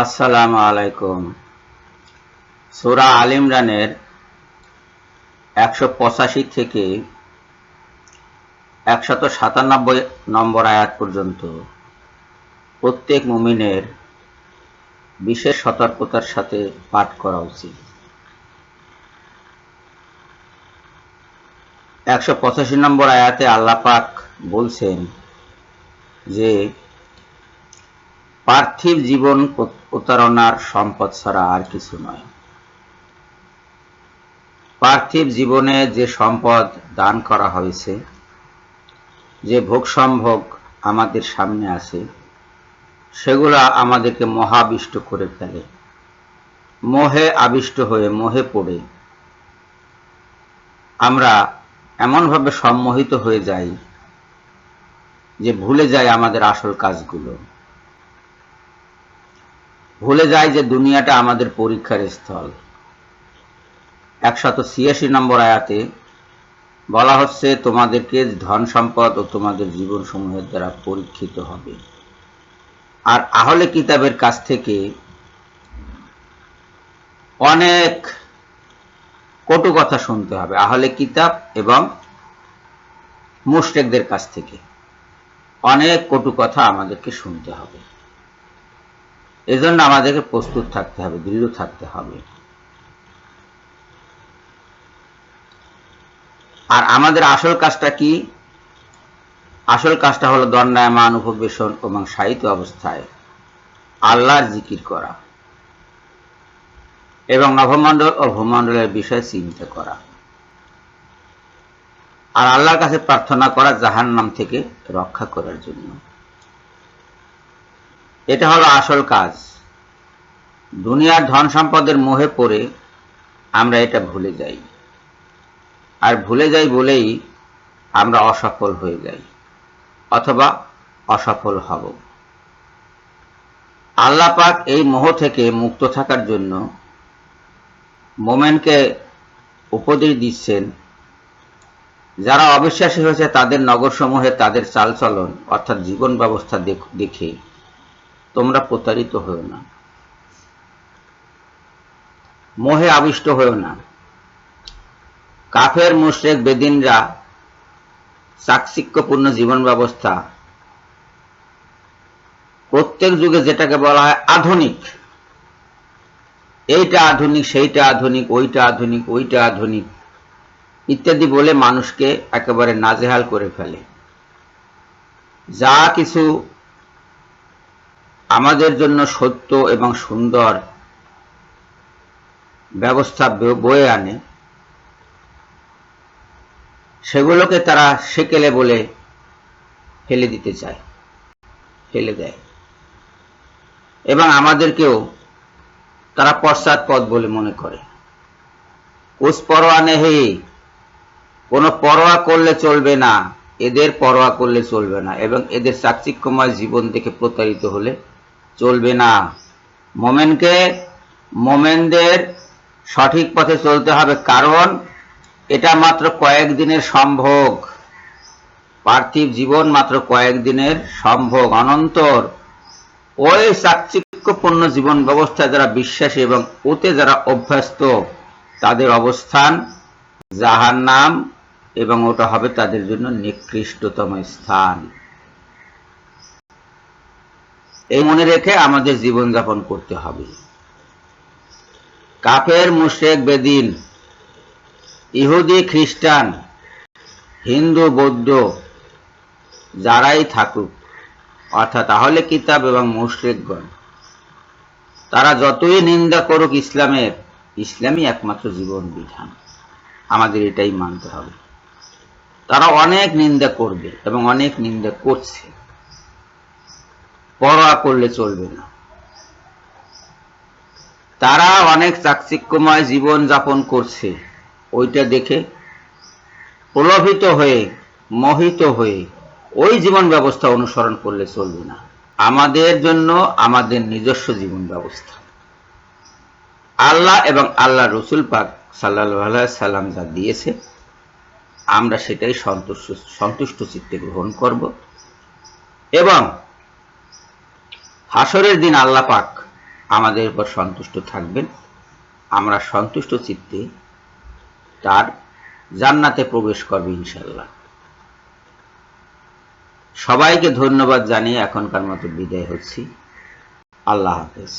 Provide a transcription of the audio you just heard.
আসসালামু আলাইকুম। সুরা আল ইমরানের একশো পঁচাশি থেকে একশত সাতানব্বই নম্বর আয়াত পর্যন্ত প্রত্যেক মুমিনের বিশেষ সতর্কতার সাথে পাঠ করা উচিত। একশো পঁচাশি নম্বর আয়াতে আল্লাপাক বলছেন যে পার্থিব জীবন প্রতারণার সম্পদ ছাড়া আর কিছু নয়। পার্থিব জীবনে যে সম্পদ দান করা হয়েছে, যে ভোগ সম্ভোগ আমাদের সামনে আছে, সেগুলা আমাদেরকে মহাবিষ্ট করে ফেলে। মোহে আবিষ্ট হয়ে মোহে পড়ে। আমরা এমনভাবে সম্মোহিত হয়ে যাই যে ভুলে যাই আমাদের আসল কাজগুলো। ভুলে যায় যে দুনিয়াটা আমাদের পরীক্ষার স্থল। একশত ছিয়াশি নম্বর আয়াতে বলা হচ্ছে, তোমাদেরকে ধন সম্পদ ও তোমাদের জীবন সমূহের দ্বারা পরীক্ষিত হবে। আর আহলে কিতাবের কাছ থেকে অনেক কটু কথা শুনতে হবে, আহলে কিতাব এবং মুশরেকদের কাছ থেকে। অনেক কটু কথা আমাদেরকে শুনতে হবে। এজন্য আমাদেরকে প্রস্তুত থাকতে হবে, দৃঢ় থাকতে হবে। আর আমাদের আসল কাজটা কি? আসল কাজটা হলো দণ্ডায়মান, উপবেশন এবং সাহিত্য অবস্থায় আল্লাহর জিকির করা এবং নভমণ্ডল ও ভূমণ্ডলের বিষয়ে চিন্তা করা। আর আল্লাহর কাছে প্রার্থনা করা জাহান নাম থেকে রক্ষা করার জন্য। এটা হলো আসল কাজ। দুনিয়ার ধন সম্পদের মোহে পড়ে আমরা এটা ভুলে যাই। আর ভুলে যাই বলেই আমরা অসফল হয়ে যাই, অথবা অসফল হব। আল্লাহ পাক এই মোহ থেকে মুক্ত থাকার জন্য মোমেনকে উপদেশ দিচ্ছেন, যারা অবিশ্বাসী হয়েছে তাদের নগরসমূহে তাদের চালচলন, অর্থাৎ জীবন ব্যবস্থা দেখে তোমরা প্রতারিত হও না। মোহে আবিষ্ট হও না। কাফের, মুশ্রেক, বেদিনরা চাকচিক্যপূর্ণ জীবন ব্যবস্থা প্রত্যেক যুগে যেটাকে বলা হয় আধুনিক। এইটা আধুনিক, সেইটা আধুনিক, ওইটা আধুনিক ওইটা আধুনিক ইত্যাদি বলে মানুষকে একেবারে নাজেহাল করে ফেলে। যা কিছু আমাদের জন্য সত্য এবং সুন্দর ব্যবস্থা বয়ে আনে। সেগুলোকে তারা সেকেলে বলে ফেলে দিতে চায়, ফেলে দেয়। এবং আমাদেরকেও তারা পশ্চাৎপদ বলে মনে করে। উস পরোয়া নেহে, কোনো পরোয়া করলে চলবে না, এদের পরোয়া করলে চলবে না, এবং এদের চাকচিক্যময় জীবন থেকে প্রতারিত হলে চলবে না। মোমেনকে মোমেনদের সঠিক পথে চলতে হবে, কারণ এটা মাত্র কয়েকদিনের সম্ভোগ। পার্থিব জীবন মাত্র কয়েকদিনের সম্ভোগ। অনন্তর ওই চাকচিক্যপূর্ণ জীবন ব্যবস্থা যারা বিশ্বাসী এবং ওতে যারা অভ্যস্ত, তাদের অবস্থান যাহার নাম এবং ওটা হবে তাদের জন্য নিকৃষ্টতম স্থান। এই মনে রেখে আমাদের জীবনযাপন করতে হবে। কাফের মুশেক বেদিন, ইহুদি, খ্রিস্টান, হিন্দু, বৌদ্ধ, যারাই থাকুক, অর্থাৎ তাহলে কিতাব এবং মুশরেকগণ, তারা যতই নিন্দা করুক ইসলামের, ইসলামই একমাত্র জীবন বিধান। আমাদের এটাই মানতে হবে। তারা অনেক নিন্দা করবে এবং অনেক নিন্দা করছে। পরোয়া করলে চলবে না। তারা অনেক চাকচিক্যময় জীবন যাপন করছে। ওইটা দেখে প্রলোভিত হয়ে, মোহিত হয়ে ওই জীবন ব্যবস্থা অনুসরণ করলে চলবে না। আমাদের জন্য আমাদের নিজস্ব জীবন ব্যবস্থা। আল্লাহ এবং আল্লাহ রসুল পাক সাল্লাহ সাল্লাম যা দিয়েছে, আমরা সেটাই সন্তুষ্ট সন্তুষ্ট চিত্তে গ্রহণ করব। এবং হাসরের দিন আল্লাহ পাক আমাদের উপর সন্তুষ্ট থাকবেন। আমরা সন্তুষ্ট চিত্তে তার জান্নাতে প্রবেশ করবে ইনশাল্লাহ সবাইকে ধন্যবাদ জানিয়ে এখনকার মতো বিদায় হচ্ছি। আল্লাহ হাফেজ।